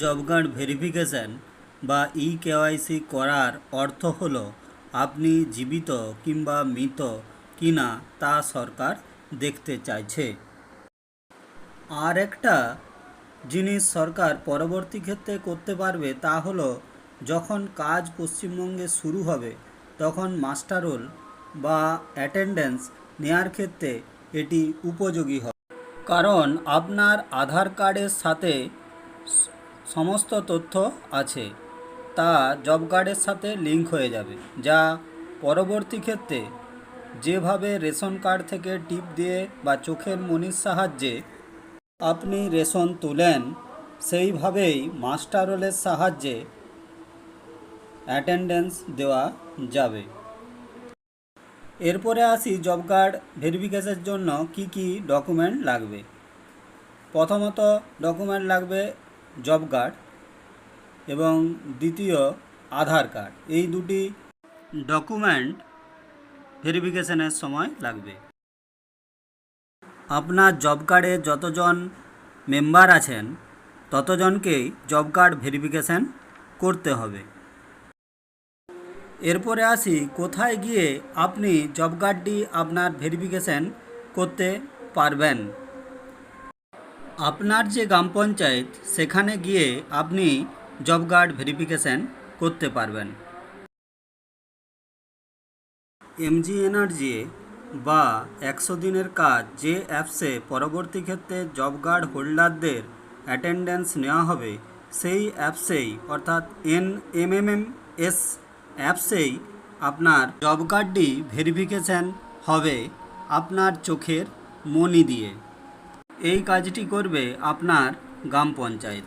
Job card verification বা e KYC করার অর্থ হল আপনি জীবিত কিংবা মৃত কিনা তা সরকার দেখতে চাইছে। আর একটা জিনিস সরকার পরবর্তী ক্ষেত্রে করতে পারবে তা হলো যখন কাজ পশ্চিমবঙ্গে শুরু হবে, তখন মাস্টার রোল বা অ্যাটেন্ডেন্স নেয়ার ক্ষেত্রে এটি উপযোগী হবে। কারণ আপনার আধার কার্ডের সাথে সমস্ত তথ্য আছে, তা জব কার্ডের সাথে লিংক হয়ে যাবে, যা পরবর্তী ক্ষেত্রে যেভাবে রেশন কার্ড থেকে টিপ দিয়ে বা চোখের মনির সাহায্যে আপনি রেশন তুলেন, সেইভাবেই মাস্টার রোলের সাহায্যে অ্যাটেন্ডেন্স দেওয়া যাবে। এরপরে আসি জব কার্ড ভেরিফিকেশনের জন্য কি কি ডকুমেন্ট লাগবে। প্রথমত ডকুমেন্ট লাগবে জব কার্ড এবং দ্বিতীয় আধার কার্ড। এই দুটি ডকুমেন্ট ভেরিফিকেশনের সময় লাগবে। আপনার জব কার্ডে যতজন মেম্বার আছেন, ততজনকেই জব কার্ড ভেরিফিকেশন করতে হবে। এরপরে আসি, কোথায় গিয়ে আপনি জব কার্ডটি আপনার ভেরিফিকেশন করতে পারবেন? আপনার যে গ্রাম পঞ্চায়েত, সেখানে গিয়ে আপনি জব কার্ড ভেরিফিকেশান করতে পারবেন। এমজি এনার্জি বা একশো দিনের কাজ যে অ্যাপসে পরবর্তী ক্ষেত্রে জব কার্ড হোল্ডারদের অ্যাটেন্ডেন্স নেওয়া হবে, সেই অ্যাপসেই, অর্থাৎ N M M M S অ্যাপসেই আপনার জব কার্ডটি ভেরিফিকেশান হবে আপনার চোখের মনি দিয়ে। এই কাজটি করবে আপনার গ্রাম পঞ্চায়েত।